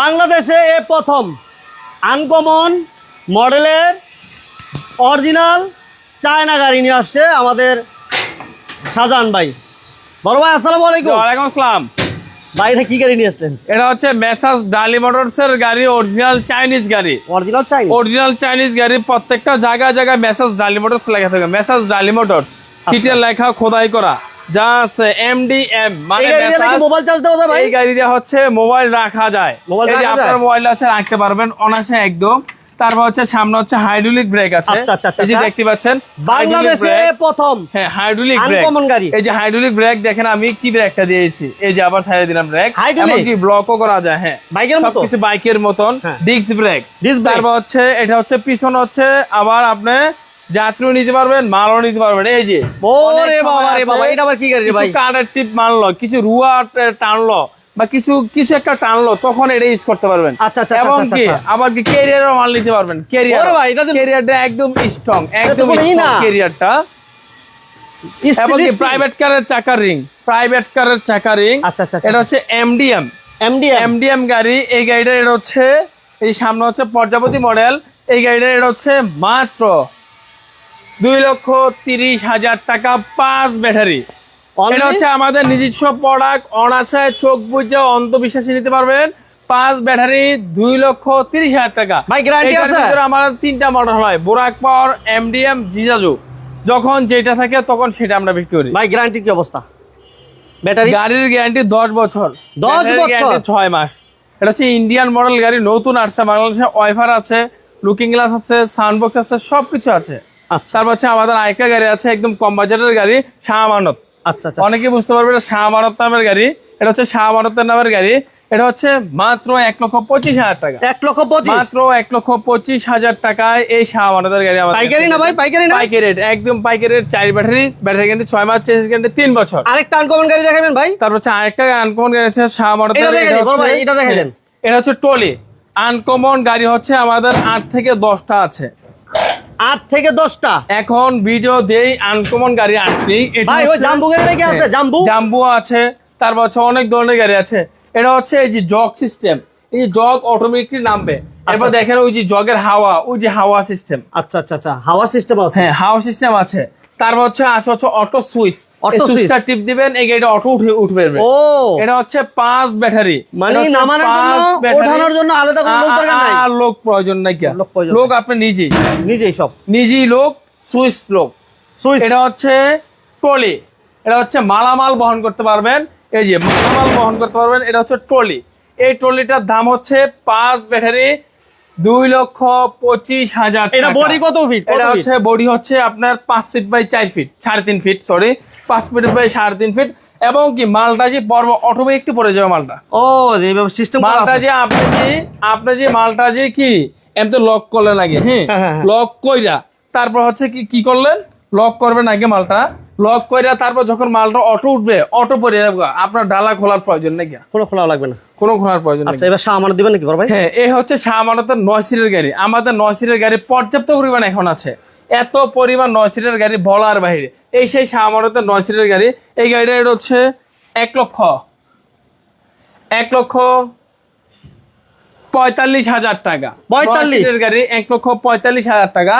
বাংলাদেশে এ প্রথম আনকমন মডেলের অরিজিনাল চায়না গাড়ি নিয়ে আসছে আমাদের শাহজাহান ভাই। বড় ভাই আসসালামু আলাইকুম। ওয়ালাইকুম আসসালাম। ভাই এটা কি গাড়ি নিয়ে আসলেন? এটা হচ্ছে মেসাস ডালি মোটরস এর গাড়ি অরিজিনাল চাইনিজ গাড়ি। অরিজিনাল চাইনা অরিজিনাল চাইনিজ গাড়ি প্রত্যেকটা জায়গায় জায়গায় মেসাস ডালি মোটরস লেখা থাকে। মেসাস ডালি মোটরস সিটের লেখা খোদাই করা। যা আছে এমডিএম মানে এই গাড়ি দিয়ে নাকি মেসাস মোবাইল চার্জ দেওয়া যায় ভাই? এই গাড়িতে হচ্ছে মোবাইল রাখা যায়। এই যে রাখা আপনার মোবাইল আছে রাখতে পারবেন অনাসে একদম। তারপর হচ্ছে সামনে হচ্ছে হাইড্রোলিক ব্রেক আছে। এই যে। দেখতে পাচ্ছেন বাংলাদেশে প্রথম। হ্যাঁ হাইড্রোলিক ব্রেক গাড়ি। এই যে হাইড্রোলিক ব্রেক দেখেন আমি কি ব্রেকটা দিয়েছি। এই যে আবার ছাড়িয়ে দিলাম ব্রেক? এমনকি ব্লকও করা যায় হ্যাঁ। বাইকের মতো? বাইকের মতন। হ্যাঁ। Disc brake Disc brake? তারপর হচ্ছে এটা হচ্ছে পিছন হচ্ছে আবার আপনি যাত্রীও নিতে পারবেন মালও নিতে পারবেন এই যে। ওরে বাবা রে বাবা এটা আবার কি গাড়ি ভাই? কাঠের টিপ মারলো কিছু রুয়া টানলো বা কিছু কিছু একটা টানলো তখন এটা ইউজ করতে পারবেন। আচ্ছা, আচ্ছা, এবং আচ্ছা, কি আচ্ছা। আবার কি ক্যারিয়ারও মাল নিতে পারবেন ক্যারিয়ার ভাই, এটা ক্যারিয়ারটা একদম স্ট্রং একদম। স্ট্রং ক্যারিয়ারটা এবং কি প্রাইভেট কারের চাকা রিং প্রাইভেট কারের চাকা রিং আচ্ছা, আচ্ছা। এটা হচ্ছে এমডিএম এমডিএম এমডিএম গাড়ি এই গাড়িটার এটা হচ্ছে এই সামনে হচ্ছে প্রজাপতি মডেল এই গাড়িটা এটা হচ্ছে মাত্র দুই লক্ষ তিরিশ হাজার টাকা পাঁচ ব্যাটারি। এটা হচ্ছে আমাদের নিজস্ব প্রোডাক্ট অনাশায় চোখ বুঝে অন্ধবিশ্বাসী নিতে পারবেন। পাঁচ ব্যাটারি দুই লক্ষ তিরিশ হাজার টাকা। আমাদের তিনটা মডেল হয় বোরাক পাওয়ার এমডিএম জিজাজু যখন যেটা থাকে তখন সেটা আমরা বিক্রি করি। ভাই গ্যারান্টি কি অবস্থা? ব্যাটারি গাড়ির গ্যারান্টি দশ বছর। দশ বছর? ছয় মাস। এটা হচ্ছে ইন্ডিয়ান মডেল গাড়ি নতুন আসছে বাংলাদেশে ওয়াইফার আছে লুকিং গ্লাস আছে সাউন্ডবক্স আছে সবকিছু আছে। তারপর হচ্ছে আমাদের আরেকটা গাড়ি আছে একদম কম বাজারের গাড়ি শাহ আমানত। আচ্ছা আচ্ছা। অনেকে বুঝতে পারবে এটা শাহ আমানত নামের গাড়ি। এটা হচ্ছে শাহ আমানতের নামের গাড়ি। এটা হচ্ছে মাত্র এক লক্ষ পঁচিশ হাজার টাকা। এক লক্ষ পঁচিশ? মাত্র এক লক্ষ পঁচিশ হাজার টাকায় এই শাহ আমানতের গাড়ি আমার পাইকারি না ভাই? পাইকারি না? পাইকারি রেট একদম পাইকারি রেট চার ব্যাটারি ব্যাটারি গ্যারান্টি ছয় মাস চেস গ্যারান্টি তিন বছর। আরেকটা আনকমন গাড়ি দেখাবেন ভাই? তারপর হচ্ছে আরেকটা আনকমন গাড়ি আছে শাহ আমানতের এটা দেখে এটা দিন, বড় হচ্ছে- ভাই, এটা দেখে হ্যাঁ, এটা হচ্ছে টলি আনকমন গাড়ি হচ্ছে আমাদের আট থেকে দশটা আছে। আট থেকে দশটা। এখন ভিডিও দেই আনকমন গাড়ি আটটি। ভাই ওই জাম্বু গাড়ি নাকি আছে? হ্যাঁ, জাম্বু? জাম্বু আছে তারপর হচ্ছে অনেক ধরনের গাড়ি আছে। এটা হচ্ছে এই যে জগ সিস্টেম এই যে জগ অটোমেটিকলি নামবে। এরপর আচ্ছা। দেখেন ওই যে জগের হাওয়া ওই যে হাওয়া সিস্টেম আচ্ছা আচ্ছা আচ্ছা হাওয়া সিস্টেম আছে। হ্যাঁ হাওয়া সিস্টেম আছে। তারপর হচ্ছে আছে হচ্ছে অটো সুইচ। Auto সুইচটা টিপ দিবেন এই গাড়িটা অটো উঠে উঠবে ও। এটা হচ্ছে পাঁচ ব্যাটারি। মানে নামানোর জন্য ওঠানোর জন্য আলাদা কোনো লোক দরকার নাই? আর লোক প্রয়োজন নাই কি লোক আপনি নিজেই। নিজেই সব। নিজেই লোক সুইচ লোক। সুইচ। এটা হচ্ছে ট্রলি। এটা হচ্ছে মালামাল বহন করতে পারবেন। এই যে মালামাল বহন করতে পারবেন এটা হচ্ছে ট্রলি। এই ট্রলিটার দাম হচ্ছে পাঁচ ব্যাটারি দুই লক্ষ পঁচিশ হাজার এটা বডি কত ফিট এটা হচ্ছে বডি হচ্ছে আপনার পাঁচ ফিট বাই চার ফিট সাড়ে তিন ফিট সরি পাঁচ ফিট বাই সাড়ে তিন ফিট এবং কি মালটা যে পর্ব অটোমেটিক পড়ে যাবে মালটা। ও সিস্টেম মালটা যে আপনি যে আপনি যে মালটা যে কি এমনি লক করলেন আগে হ্যাঁ হ্যাঁ, হ্যাঁ, হ্যাঁ। লক কইরা তারপর হচ্ছে কি কি করলেন? লক করবেন আগে মালটা? লক কইরা তারপর যখন মালটা অটো উঠবে অটো পরে যাবে। আপনার ডালা খোলার প্রয়োজন নাকি? কোনো খোলা লাগবে না। কোনো খোলার প্রয়োজন নেই আচ্ছা এবার শাহ আমার দিবেন নাকি বড় ভাই? হ্যাঁ এই হচ্ছে আমাদের নয় সিটের গাড়ি। আমাদের নয় সিটের গাড়ি পর্যাপ্ত পরিমাণ এখন আছে। এত পরিমাণ নয় সিটের গাড়ি বলার বাইরে এই সেই আমাদের নয় সিটের গাড়ি এই গাড়িটা এটা হচ্ছে এক লক্ষ। এক লক্ষ পঁয়তাল্লিশ হাজার টাকা। 45? নয় সিটের গাড়ি এক লক্ষ পঁয়তাল্লিশ হাজার টাকা।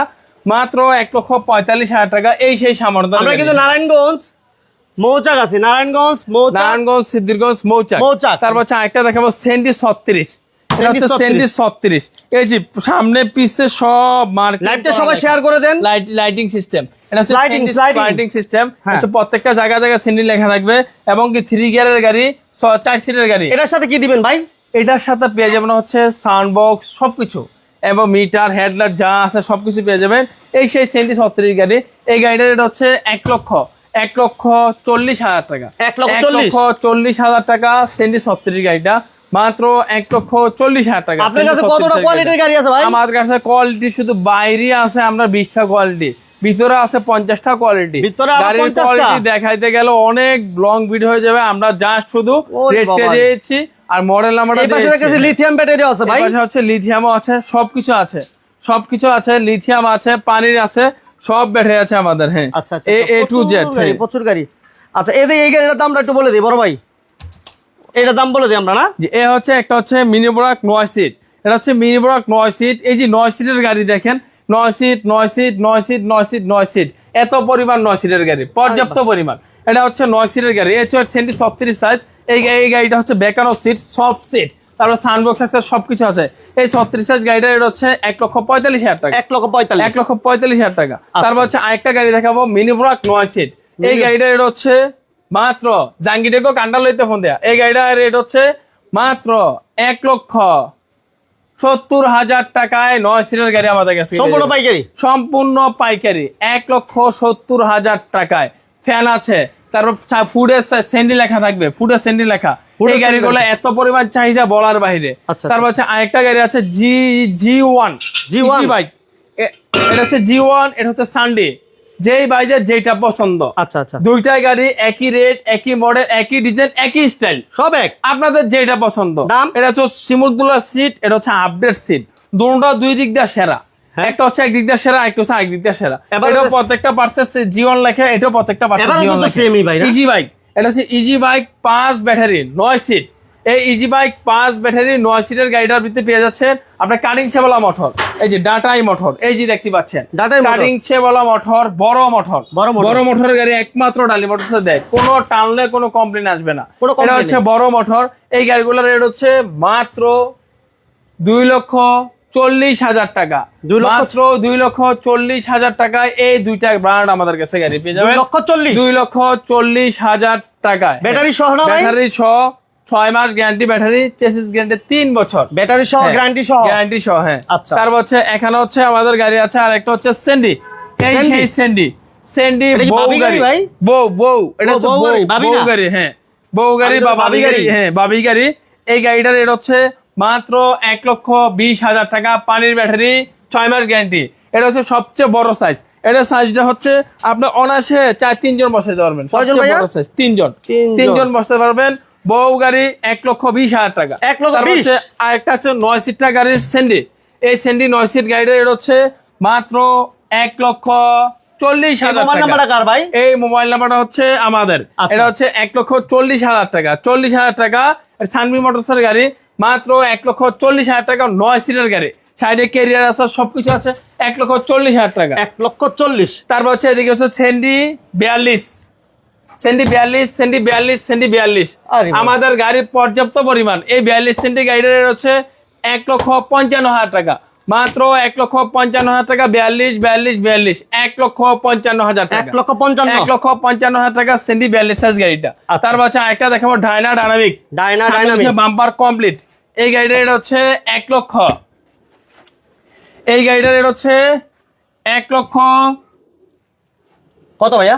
মাত্র এক লক্ষ পঁয়তাল্লিশ হাজার টাকা এই সেই সামর্থ্য আমরা কিন্তু নারায়ণগঞ্জ মৌচাক আছি। নারায়ণগঞ্জ নারায়ণগঞ্জ সিদ্ধিরগঞ্জ মৌচাক। মৌচাক। তারপর হচ্ছে আরেকটা দেখাবো সেন্টি ছত্রিশ। এটা হচ্ছে সেন্টি সেন্টি ছত্রিশ। এই যে সামনে পিছে সব সবাই শেয়ার করে দেন। লাইট লাইটিং সিস্টেম এটা হচ্ছে. Lighting system. হচ্ছে প্রত্যেকটা জায়গা জায়গায় সেন্টি লেখা থাকবে এবং কি থ্রি গিয়ারের গাড়ি চার সিটের গাড়ি। এটার সাথে কি দিবেন ভাই? এটার সাথে পেয়ে যাবেন হচ্ছে সাউন্ড বক্স সবকিছু। এবং মিটার হেডলাইট যা আছে সবকিছু পেয়ে যাবেন। এই সেই সেন্টি ছত্রিশ গাড়ি। এই গাড়িটার এটা হচ্ছে এক লক্ষ এক লক্ষ চল্লিশ হাজার টাকা। এক লক্ষ চল্লিশ? হাজার টাকা সেন্টি ছত্রিশ গাড়িটা। মাত্র এক লক্ষ চল্লিশ হাজার টাকা আপনার কাছে কতটা কোয়ালিটির গাড়ি আছে ভাই? আমার কাছে কোয়ালিটি শুধু বাইরে আছে আমরা বিশটা কোয়ালিটি ভিতরে আছে পঞ্চাশটা কোয়ালিটি গাড়ির কোয়ালিটি দেখাইতে গেলে অনেক লং ভিডিও হয়ে যাবে। আমরা জাস্ট শুধু দিয়েছি। আর মডেল নাম্বারটা এই পাশে দেখেছি লিথিয়াম ব্যাটারি আছে ভাই। এই পাশে হচ্ছে লিথিয়ামও আছে সবকিছু আছে সবকিছু আছে লিথিয়াম আছে পানির আছে সব ব্যাটারি আছে আমাদের হ্যাঁ। আচ্ছা আচ্ছা এ এ টু জেড গাড়ি, প্রচুর গাড়ি। আচ্ছা এদের এই গাড়িটার দামটা একটু বলে দিই বড় ভাই। এটার দাম বলে দিই আমরা না? যে এ হচ্ছে একটা হচ্ছে মিনি ব্রাক নয় সিট এটা হচ্ছে মিনি ব্রাক নয় সিট এই যে নয় সিটের গাড়ি দেখেন নয় সিট নয় সিট নয় সিট নয় সিট নয় সিট এত পরিমাণ নয় সিটের গাড়ি পর্যাপ্ত পরিমাণ। এটা হচ্ছে নয় সিটের গাড়ি এই হচ্ছে সেন্টি ছত্রিশ সাইজ এই এই গাড়িটা হচ্ছে বেকানো সিট সফট সিট তারপর সানবক্স আছে সবকিছু আছে। এই ছত্রিশ সাইজ গাড়িটা এটা হচ্ছে এক লক্ষ পঁয়তাল্লিশ হাজার টাকা। এক লক্ষ পঁয়তাল্লিশ। এক লক্ষ পঁয়তাল্লিশ হাজার টাকা। তারপর হচ্ছে আরেকটা গাড়ি দেখাবো মিনি ব্রাক নয় সিট এই গাড়িটার রেট হচ্ছে মাত্র জাঙ্গিটেকো কান্ডা লইতে ফোন দেয়া। এই গাড়িটার রেট হচ্ছে মাত্র এক লক্ষ সত্তর হাজার টাকায় নয় সিটের গাড়ি আমাদের কাছে সম্পূর্ণ পাইকারি? সম্পূর্ণ পাইকারি। এক লক্ষ সত্তর হাজার টাকায়। ফ্যান আছে তারপর ফুডের স্যান্ডি লেখা থাকবে ফুডের স্যান্ডি লেখা। এই গাড়িগুলো এত পরিমাণ চাহিদা বলার বাইরে। আচ্ছা, তারপর হচ্ছে আরেকটা গাড়ি আছে G G one G1 bike এটা হচ্ছে জি ওয়ান এটা হচ্ছে সানডে যেই বাইজের যেটা পছন্দ। আচ্ছা আচ্ছা। দুইটাই গাড়ি একই রেট একই মডেল একই ডিজাইন একই স্টাইল সব এক। আপনাদের যেটা পছন্দ। দাম? এটা হচ্ছে শিমুলদুলা সিট এটা হচ্ছে আপডেট সিট দুটোটা দুই দিক দিয়ে সেরা। হ্যাঁ। একটা হচ্ছে একদিক দিয়ে সেরা একটা হচ্ছে আরেক দিক দিয়ে সেরা। এটা প্রত্যেকটা পার্সেস জিওন লেখা এটাও প্রত্যেকটা পার্সেস কিন্তু লেখা? ইজি বাইক এটা হচ্ছে ইজি বাইক পাঁচ ব্যাটারি নয় সিট এই ইজি বাইক পাঁচ ব্যাটারি নয় সিটের গাড়িটার ভিতরে পেয়ে যাচ্ছেন আপনার কাটিং সেবলা মোটর এই যে ডাটাই মোটর এই যে দেখতে পাচ্ছেন। মোটর। কাটিং সেবলা মোটর বড় মোটর বড় মোটর। মোটরের গাড়ি একমাত্র ডালি মোটরসে দেয়। কোনো টানলে কোনো কমপ্লেন আসবে না। এটা হচ্ছে বড় মোটর এই গাড়িগুলোর রেট হচ্ছে মাত্র দুই লক্ষ চল্লিশ হাজার টাকা। দুই লক্ষ- মাত্র দুই লক্ষ চল্লিশ হাজার টাকায় এই দুইটা ব্র্যান্ড আমাদের কাছে গাড়ি পেয়ে যাবে লক্ষ চল্লিশ। দুই লক্ষ চল্লিশ হাজার টাকায়। ব্যাটারি সহ ব্যাটারি ছ ছয় মাস গ্যারান্টি ব্যাটারি চেসিস গ্যারান্টি তিন বছর। ব্যাটারি সহ। গ্যারান্টি সহ? গ্যারান্টি সহ হ্যাঁ। আচ্ছা। তারপর হচ্ছে এখানে হচ্ছে আমাদের গাড়ি আছে আর একটা হচ্ছে সেন্ডি এই সেই সেন্ডি সেন্ডি বউ গাড়ি। ভাই? বউ বউ এটা হচ্ছে বউ গাড়ি, বউ গাড়ি হ্যাঁ। বউ গাড়ি বা বাবি গাড়ি। হ্যাঁ বাবি গাড়ি। এই গাড়িটার রেট হচ্ছে মাত্র এক লক্ষ বিশ হাজার টাকা পানির ব্যাটারি ছয় মাস গ্যারান্টি এটা হচ্ছে সবচেয়ে বড় সাইজ এটা সাইজটা হচ্ছে আপনার অনায়াসে চার তিনজন বসাতে পারবেন। সবচেয়ে বড় সাইজ তিনজন। তিনজন। বসতে পারবেন। বউ গাড়ি এক লক্ষ বিশ হাজার টাকা। এক লক্ষ তারপর বিশ? হচ্ছে নয় সিটটা গাড়ির স্যান্ডি এই স্যান্ডি নয় সিট গাড়িটা এটা হচ্ছে মাত্র এক লক্ষ চল্লিশ হাজার টাকা। এই মোবাইল নাম্বারটা হচ্ছে আমাদের। আচ্ছা। এটা হচ্ছে এক লক্ষ চল্লিশ হাজার টাকা। চল্লিশ হাজার টাকা। সানবি মোটরসের গাড়ি মাত্র এক লক্ষ চল্লিশ হাজার টাকা নয় সিটের গাড়ি। সাইডে ক্যারিয়ার আছে সবকিছু আছে। এক লক্ষ চল্লিশ হাজার টাকা। এক লক্ষ চল্লিশ। তারপর হচ্ছে এদিকে হচ্ছে সেন্ডি বিয়াল্লিশ। সেন্ডি বিয়াল্লিশ সেন্ডি বিয়াল্লিশ সেন্ডি বিয়াল্লিশ। আমাদের গাড়ির পর্যাপ্ত পরিমাণ। এই বিয়াল্লিশ সেন্টি গাড়ির হচ্ছে এক লক্ষ পঞ্চান্ন হাজার টাকা। মাত্র এক লক্ষ পঞ্চান্ন হাজার টাকা বিয়াল্লিশ বিয়াল্লিশ বিয়াল্লিশ। এক লক্ষ পঞ্চান্ন হাজার এক টাকা লক্ষ পঞ্চান্ন। এক লক্ষ পঞ্চান্ন হাজার টাকা সেন্ডি বিয়াল্লিশ সাইজ গাড়িটা। আচ্ছা। তারপর হচ্ছে আরেকটা দেখাবো ডায়না ডায়নামিক ডায়না ডাইনামিক বাম্পার কমপ্লিট এই গাড়িটার রেট হচ্ছে এক লক্ষ। এই গাড়িটার রেট হচ্ছে এক লক্ষ কত ভাইয়া?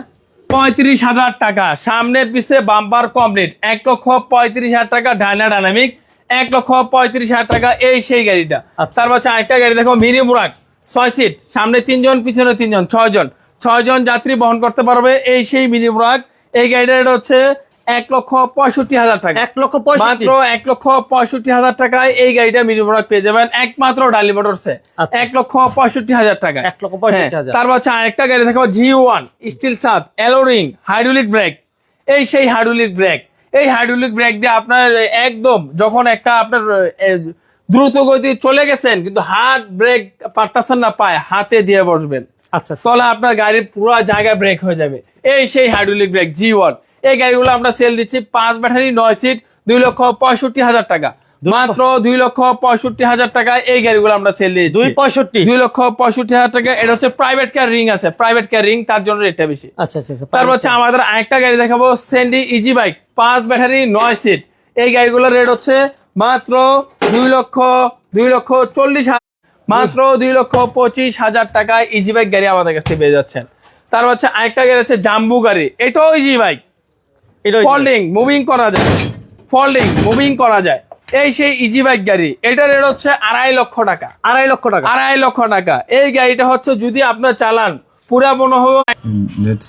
পঁয়ত্রিশ হাজার টাকা। সামনে পিছে বাম্পার কমপ্লিট এক লক্ষ পঁয়ত্রিশ হাজার টাকা ডাইনা ডাইনামিক। এক লক্ষ পঁয়ত্রিশ হাজার টাকা এই সেই গাড়িটা। আচ্ছা। তারপর হচ্ছে আরেকটা গাড়ি দেখো মিনি বুরাক ছয় সিট সামনে তিনজন পিছনে তিনজন ছয়জন। ছয়জন যাত্রী বহন করতে পারবে এই সেই মিনি বুরাক এই গাড়িটা হচ্ছে এক লক্ষ পঁয়ষট্টি হাজার টাকা। এক লক্ষ মাত্র এক লক্ষ পঁয়ষট্টি হাজার টাকায় এই গাড়িটা মিনি প্রোডাক্ট পেয়ে যাবেন একমাত্র ডালি মোটরসে। আচ্ছা। এক লক্ষ পঁয়ষট্টি হাজার টাকা। এক লক্ষ তারপর হচ্ছে আরেকটা গাড়ি দেখাবো জি ওয়ান স্টিল সাত এলোরিং হাইড্রোলিক ব্রেক এই সেই হাইড্রোলিক ব্রেক এই হাইড্রোলিক ব্রেক দিয়ে আপনার একদম যখন একটা আপনার দ্রুত গতি চলে গেছেন কিন্তু হাত ব্রেক পারতেছেন না পায় হাতে দিয়ে বসবেন। আচ্ছা আচ্ছা। তাহলে আপনার গাড়ির পুরো জায়গায় ব্রেক হয়ে যাবে। এই সেই হাইড্রোলিক ব্রেক জি ওয়ান এই গাড়িগুলো আমরা সেল দিচ্ছি পাঁচ ব্যাটারি নয় সিট দুই লক্ষ পঁয়ষট্টি হাজার টাকা। মাত্র দুই লক্ষ পঁয়ষট্টি হাজার টাকা এই গাড়িগুলো আমরা সেল দুই পঁয়ষট্টি? দুই লক্ষ পঁয়ষট্টি হাজার টাকা। এটা হচ্ছে প্রাইভেট কার রিং আছে। প্রাইভেট কার রিং তার জন্য রেটটা বেশি। আচ্ছা আচ্ছা আচ্ছা তারপর হচ্ছে আমাদের আরেকটা গাড়ি দেখাবো সেন্ডি ইজি বাইক পাঁচ ব্যাটারি নয় সিট এই গাড়িগুলোর রেট হচ্ছে মাত্র দুই লক্ষ দুই লক্ষ চল্লিশ হাজার মাত্র দুই লক্ষ পঁচিশ হাজার টাকায় ইজি বাইক গাড়ি আমাদের কাছে পেয়ে যাচ্ছেন। তারপর হচ্ছে আরেকটা গাড়ি আছে জাম্বু গাড়ি। এটাও ইজি বাইক এটা ফোল্ডিং মুভিং করা যায়। ফোল্ডিং মুভিং করা যায়। এই সেই ইজি বাইক গাড়ি এটার রেট হচ্ছে আড়াই লক্ষ টাকা। আড়াই লক্ষ টাকা। আড়াই লক্ষ টাকা। এই গাড়িটা হচ্ছে যদি আপনার চালান পুরা মনে হবে নেট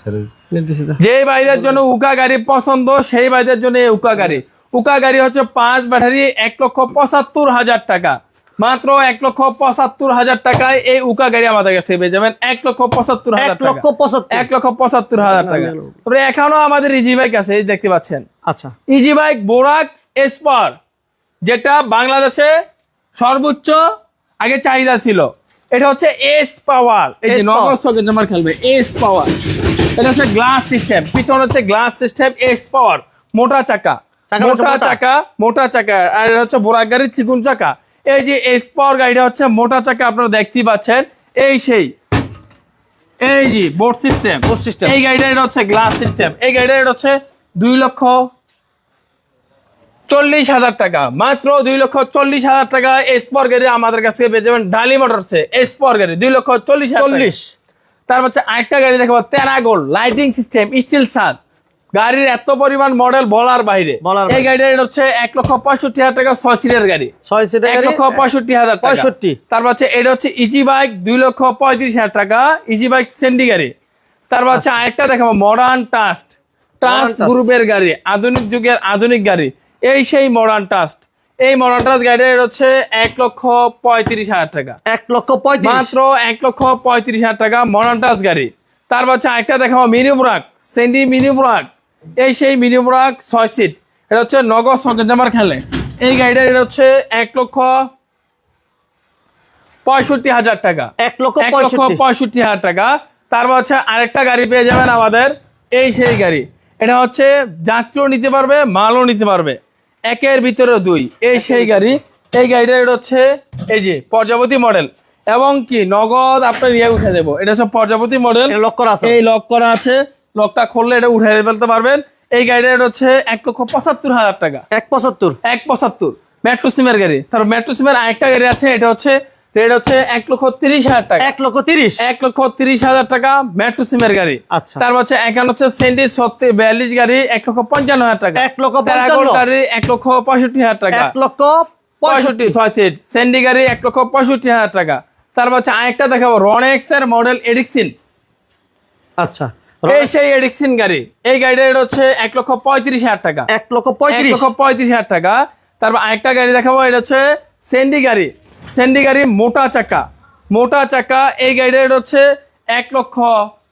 যে ভাইদের জন্য উকা গাড়ি পছন্দ সেই ভাইদের জন্য এই উকা গাড়ি। উকা গাড়ি হচ্ছে পাঁচ ব্যাটারি এক লক্ষ পঁচাত্তর হাজার টাকা। মাত্র এক লক্ষ পঁচাত্তর হাজার টাকায় এই উকা গাড়ি আমাদের কাছে পেয়ে যাবেন। এক লক্ষ পঁচাত্তর হাজার লক্ষ পঁচাত্তর। এক লক্ষ পঁচাত্তর হাজার টাকা। তারপরে এখনও আমাদের ইজি বাইক আছে এই দেখতে পাচ্ছেন। আচ্ছা। ইজি বাইক বোরাক এসপার যেটা বাংলাদেশে সর্বোচ্চ আগে চাহিদা ছিল। এটা হচ্ছে এস পাওয়ার এই যে নগর। সকেট আমার খেলবে এস পাওয়ার এটা হচ্ছে গ্লাস সিস্টেম পিছনে হচ্ছে গ্লাস সিস্টেম এস পাওয়ার মোটা চাকা। মোটা। চাকা মোটা চাকা। আর এটা হচ্ছে বোরাক গাড়ির চিকুন চাকা। এই যে এস পাওয়ার গাড়িটা হচ্ছে মোটা চাকা আপনারা দেখতেই পাচ্ছেন। এই সেই। এই যে বোর্ড সিস্টেম Board সিস্টেম এই গাড়িটা এটা হচ্ছে গ্লাস সিস্টেম এই গাড়িটা এটা হচ্ছে দুই লক্ষ চল্লিশ হাজার টাকা। মাত্র দুই লক্ষ চল্লিশ হাজার টাকা এসপর গাড়ি আমাদের কাছে পেয়ে যাবেন ডালি মোটরসে এসপর গাড়ি দুই লক্ষ চল্লিশ চল্লিশ। তার হচ্ছে আরেকটা গাড়ি দেখাবো তেরাগোল লাইটিং সিস্টেম স্টিল সাদ গাড়ির এত পরিমাণ মডেল বলার বাইরে। এই। গাড়িটা হচ্ছে এক লক্ষ পঁয়ষট্টি হাজার টাকা ছয় সিটের গাড়ি। ছয় সিটের এক গাড়ি লক্ষ পঁয়ষট্টি হাজার। 65 তারপর হচ্ছে এটা হচ্ছে ইজি বাইক দুই লক্ষ পঁয়ত্রিশ হাজার টাকা। ইজি বাইক সেন্ডি গাড়ি। তারপর হচ্ছে আরেকটা দেখাবো মডার্ন টাস্ট টাস্ট গ্রুপের গাড়ি আধুনিক যুগের আধুনিক গাড়ি। এই সেই মডার্ন টাস্ট এই মডার্ন টাস্ট গাড়ির হচ্ছে এক লক্ষ পঁয়ত্রিশ হাজার টাকা। এক লক্ষ পঁয়ত্রিশ। মাত্র এক লক্ষ পঁয়ত্রিশ হাজার টাকা মডার্ন টাচ গাড়ি। তারপর হচ্ছে আরেকটা দেখাবো মিনি ব্রাক সেন্ডি মিনি ব্রাক এই সেই মিনি ব্রাক ছয় সিট এটা হচ্ছে নগদ সকেট জামার খেলে। এই গাড়িটার এটা হচ্ছে এক লক্ষ পঁয়ষট্টি হাজার টাকা। এক লক্ষ পঁয়ষট্টি। হাজার টাকা। তারপর হচ্ছে আরেকটা গাড়ি পেয়ে যাবেন আমাদের এই সেই গাড়ি। এটা হচ্ছে যাত্রীও নিতে পারবে মালও নিতে পারবে। একের ভিতরে দুই। এই সেই গাড়ি। এই গাড়িটা এটা হচ্ছে এই যে প্রজাপতি মডেল। এবং কি নগদ আপনার ইয়ে উঠে দেবো। এটা হচ্ছে প্রজাপতি মডেল। এটা লক করা আছে। এই লক করা আছে। লকটা খুললে এটা উঠে ফেলতে পারবেন। এই গাড়িটা এটা হচ্ছে এক লক্ষ পঁচাত্তর হাজার টাকা। এক পঁচাত্তর। এক পঁচাত্তর। মেট্রো সিমের গাড়ি। তারপর মেট্রো সিমের আরেকটা গাড়ি আছে এটা হচ্ছে রেট হচ্ছে এক লক্ষ তিরিশ হাজার টাকা। এক লক্ষ তিরিশ? এক লক্ষ তিরিশ হাজার টাকা মেট্রো সিমের গাড়ি। আচ্ছা। তারপর হচ্ছে এখানে হচ্ছে সেন্টি সত্তর বিয়াল্লিশ গাড়ি এক লক্ষ পঞ্চান্ন হাজার টাকা। এক লক্ষ গাড়ি এক লক্ষ পঁয়ষট্টি হাজার টাকা। এক লক্ষ পঁয়ষট্টি। ছয় সিট সেন্ডি গাড়ি এক লক্ষ পঁয়ষট্টি হাজার টাকা। তারপর হচ্ছে আরেকটা দেখাবো রনেক্স এর মডেল এডিক্সিন আচ্ছা। এই সেই এডিক্সিন গাড়ি। এই গাড়িটা এটা হচ্ছে এক লক্ষ পঁয়ত্রিশ হাজার টাকা। এক লক্ষ পঁয়ত্রিশ? লক্ষ পঁয়ত্রিশ হাজার টাকা। তারপর আরেকটা গাড়ি দেখাবো এটা হচ্ছে সেন্ডি গাড়ি। সেন্ডি গাড়ি মোটা চাকা। মোটা চাকা এই গাড়িটা হচ্ছে এক লক্ষ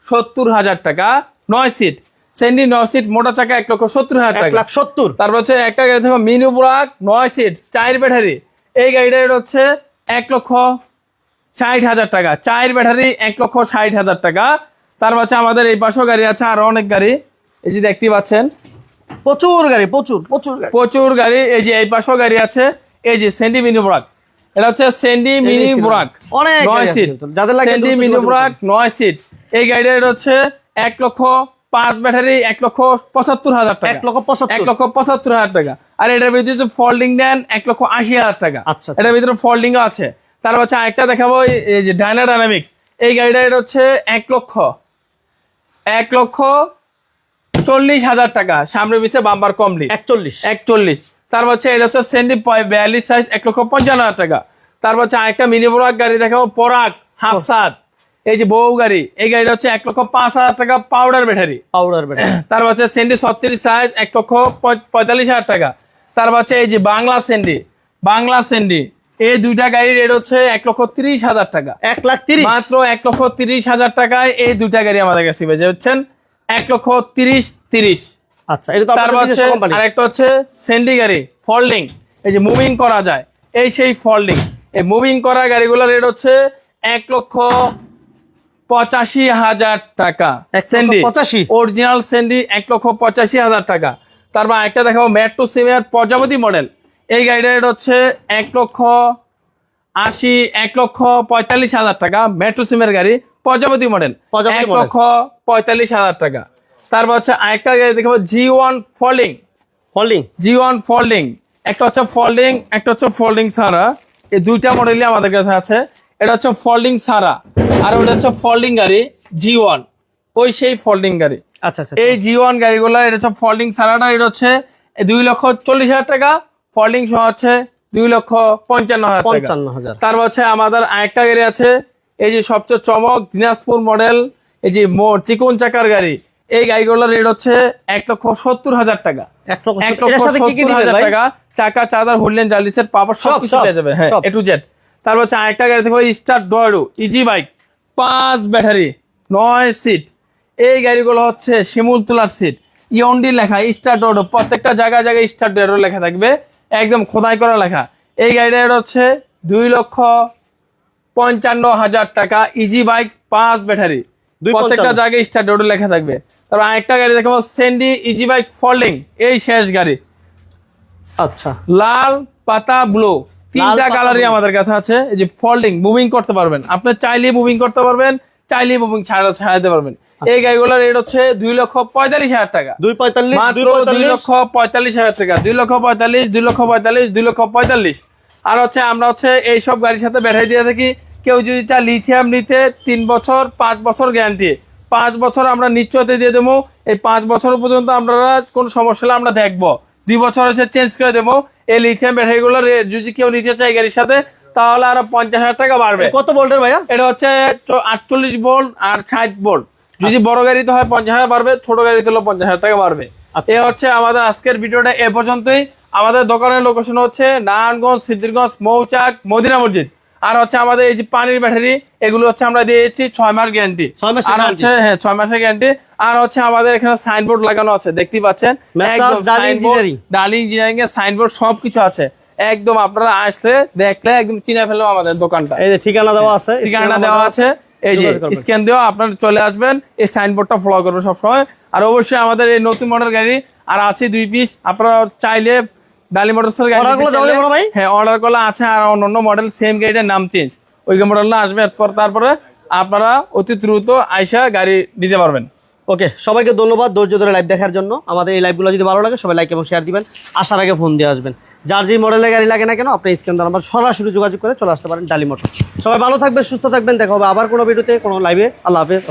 সত্তর হাজার টাকা। নয় সিট। সেন্ডি নয় সিট মোটা চাকা এক লক্ষ সত্তর হাজার টাকা। লাখ সত্তর। তারপর হচ্ছে একটা গাড়ি দেখো মিনি ব্রাক নয় সিট চার ব্যাটারি। এই গাড়িটা এটা হচ্ছে এক লক্ষ ষাট হাজার টাকা। চার ব্যাটারি এক লক্ষ ষাট হাজার টাকা। তারপর হচ্ছে আমাদের এই পাশেও গাড়ি আছে আরও অনেক গাড়ি। এই যে দেখতে পাচ্ছেন। প্রচুর গাড়ি প্রচুর প্রচুর প্রচুর গাড়ি এই যে এই পাশেও গাড়ি আছে এই যে সেন্ডি মিনি ব্রাক এটা হচ্ছে সেন্ডি মিনি ব্রাক অনেক নয় সিট যাদের লাগে সেন্ডি মিনি ব্রাক নয় সিট এই গাড়িটা এটা হচ্ছে এক লক্ষ পাঁচ ব্যাটারি এক লক্ষ পঁচাত্তর হাজার টাকা। এক লক্ষ পঁচাত্তর। এক লক্ষ পঁচাত্তর হাজার টাকা। আর এটার ভিতরে যে ফোল্ডিং দেন এক লক্ষ আশি হাজার টাকা। আচ্ছা, আচ্ছা। এটার ভিতরে ফোল্ডিং আছে। তার হচ্ছে আরেকটা দেখাবো এই- এই যে ডাইনা ডাইনামিক এই গাড়িটা এটা হচ্ছে এক লক্ষ। এক লক্ষ চল্লিশ হাজার টাকা। সামনে পিছে বাম্বার কমলি। একচল্লিশ। একচল্লিশ। তার হচ্ছে এটা হচ্ছে সেন্ডি বিয়াল্লিশ সাইজ এক লক্ষ পঞ্চান্ন হাজার টাকা। তার হচ্ছে আরেকটা মিনি পরাগ গাড়ি দেখাবো পরাগ হাফ সাত এই যে বউ গাড়ি এই গাড়িটা হচ্ছে এক লক্ষ পাঁচ হাজার টাকা পাউডার ব্যাটারি পাউডার ব্যাটারি তার হচ্ছে সেন্ডি ছত্রিশ সাইজ এক লক্ষ পঁয়- পঁয়তাল্লিশ হাজার টাকা। তার হচ্ছে এই যে বাংলা সেন্ডি বাংলা সেন্ডি এই দুইটা গাড়ির রেট হচ্ছে এক লক্ষ তিরিশ হাজার টাকা। এক লাখ তিরিশ? মাত্র এক লক্ষ তিরিশ হাজার টাকায় এই দুইটা গাড়ি আমাদের কাছে বেজে হচ্ছেন? এক লক্ষ তিরিশ তিরিশ। আচ্ছা এটা তারপর হচ্ছে আরেকটা হচ্ছে সেন্ডি গাড়ি ফোল্ডিং এই যে মুভিং করা যায় এই সেই ফোল্ডিং এই মুভিং করা গাড়িগুলোর রেট হচ্ছে এক লক্ষ পঁচাশি হাজার টাকা। সেন্ডি পঁচাশি? অরিজিনাল সেন্ডি এক লক্ষ পঁচাশি হাজার টাকা। তারপর একটা দেখাবো মেট্রো সিমের প্রজাপতি মডেল এই গাড়িটার রেট হচ্ছে এক লক্ষ আশি এক লক্ষ পঁয়তাল্লিশ হাজার টাকা। মেট্রো সিমের গাড়ি প্রজাপতি মডেল। এক লক্ষ পঁয়তাল্লিশ হাজার টাকা। তারপর হচ্ছে আরেকটা গাড়ি দেখাবো G one folding holding G one folding একটা হচ্ছে ফোল্ডিং একটা হচ্ছে ফোল্ডিং সারা এই দুইটা মডেলই আমাদের কাছে আছে। এটা হচ্ছে ফোল্ডিং সারা আর ওটা হচ্ছে ফোল্ডিং গাড়ি জি ওয়ান ওই সেই ফোল্ডিং গাড়ি। আচ্ছা আচ্ছা এই জি ওয়ান গাড়িগুলো এটা হচ্ছে ফোল্ডিং সারাটা এটা হচ্ছে দুই লক্ষ চল্লিশ হাজার টাকা। ফোল্ডিং সহ হচ্ছে দুই লক্ষ পঞ্চান্ন হাজার পঞ্চান্ন হাজার। তারপর হচ্ছে আমাদের আরেকটা গাড়ি আছে এই যে সবচেয়ে চমক দিনাজপুর মডেল এই যে মো- চিকন চাকার গাড়ি। এই গাড়িগুলোর রেট হচ্ছে এক লক্ষ সত্তর হাজার টাকা। এক লক্ষ সত্তর। হাজার টাকা চাকা চাদার হোল্ডেন জার্লিসের পাওয়ার সব কিছু পেয়ে যাবে হ্যাঁ এ টু জেড তারপর হচ্ছে আরেকটা গাড়ি থেকে স্টার ডয়েডো ইজি বাইক পাঁচ ব্যাটারি নয় সিট এই গাড়িগুলো হচ্ছে শিমুল তোলার সিট ইয়ন্ডি লেখা স্টার্ট রোড প্রত্যেকটা জায়গায় জায়গায় স্টার রোড লেখা থাকবে। একদম খোদাই করা লেখা। এই গাড়িটা হচ্ছে দুই লক্ষ পঞ্চান্ন হাজার টাকা ইজি বাইক পাঁচ ব্যাটারি দুই প্রত্যেকটা জায়গায় স্টার্ট লেখা থাকবে। তারপর আরেকটা গাড়ি দেখাবো সেন্ডি ইজি বাইক ফোল্ডিং এই শেষ গাড়ি। আচ্ছা। লাল পাতা ব্লু তিনটা কালারই আমাদের কাছে আছে এই যে ফোল্ডিং মুভিং করতে পারবেন। আপনি চাইলে মুভিং করতে পারবেন চাইলে মুভিং ছাড়া ছাড়াতে পারবেন। এই গাড়িগুলোর রেট হচ্ছে দুই লক্ষ পঁয়তাল্লিশ হাজার টাকা। দুই পঁয়তাল্লিশ মাত্র দুই লক্ষ পঁয়তাল্লিশ হাজার টাকা। দুই লক্ষ পঁয়তাল্লিশ দুই লক্ষ পঁয়তাল্লিশ দুই লক্ষ পঁয়তাল্লিশ। আর হচ্ছে আমরা হচ্ছে এই সব গাড়ির সাথে ব্যাটারি দিয়ে থাকি। কেউ যদি চায় লিথিয়াম নিতে তিন বছর পাঁচ বছর গ্যারান্টি পাঁচ বছর আমরা নিশ্চয়তা দিয়ে দেবো। এই পাঁচ বছর পর্যন্ত আমরা কোনো সমস্যা হলে আমরা দেখব। দুই বছর হচ্ছে চেঞ্জ করে দেবো। এই লিথিয়াম ব্যাটারিগুলো যদি কেউ নিতে চায় গাড়ির সাথে তাহলে আরও পঞ্চাশ হাজার টাকা বাড়বে। কত ভোল্টের ভাইয়া? এটা হচ্ছে আটচল্লিশ ভোল্ট আর ষাট ভোল্ট। যদি বড় গাড়িতে হয় পঞ্চাশ হাজার বাড়বে ছোট গাড়িতে হলে পঞ্চাশ হাজার টাকা বাড়বে। আচ্ছা। এ হচ্ছে আমাদের আজকের ভিডিওটা এ পর্যন্তই। আমাদের দোকানের লোকেশন হচ্ছে নারায়ণগঞ্জ সিদ্ধিরগঞ্জ মৌচাক মদিনা মসজিদ। আর হচ্ছে আমাদের এই যে পানির ব্যাটারি এগুলো হচ্ছে আমরা দিয়েছি ছয় মাস গ্যারান্টি আর হচ্ছে হ্যাঁ ছয় মাসের গ্যারান্টি আর হচ্ছে আমাদের এখানে সাইনবোর্ড লাগানো আছে দেখতেই পাচ্ছেন। ডালি ইঞ্জিনিয়ারিং এর সাইনবোর্ড সবকিছু আছে। একদম আপনারা আসলে দেখলে একদম চিনে ফেলব আমাদের দোকানটা। এই যে ঠিকানা দেওয়া আছে ঠিকানা দেওয়া আছে। এই যে স্ক্যান দেওয়া আপনারা চলে আসবেন এই সাইনবোর্ডটা ফলো করবেন সবসময়। আর অবশ্যই আমাদের এই নতুন মডেল গাড়ি আর আছে দুই পিস আপনারা চাইলে ডালি মোটরসের গাড়ি? হ্যাঁ অর্ডার করলে আছে আর অন্যান্য মডেল সেম গাড়িটার নাম চেঞ্জ ওই মডেলটা আসবে এরপর তারপরে আপনারা অতি দ্রুত আইসা গাড়ি নিতে পারবেন। ওকে, সবাইকে ধন্যবাদ ধৈর্য ধরে লাইভ দেখার জন্য। আমাদের এই লাইভগুলো যদি ভালো লাগে, সবাই লাইক এবং শেয়ার দিবেন। আসার আগে ফোন দিয়ে আসবেন। যার যেই মডেলের গাড়ি লাগে না কেন, আপনি স্ক্যান আমার সরাসরি যোগাযোগ করে চলে আসতে পারেন ডালি মোটর সবাই ভালো থাকবেন, সুস্থ থাকবেন। দেখা হবে আবার কোনো ভিডিওতে কোনো লাইভে আল্লাহ হাফেজ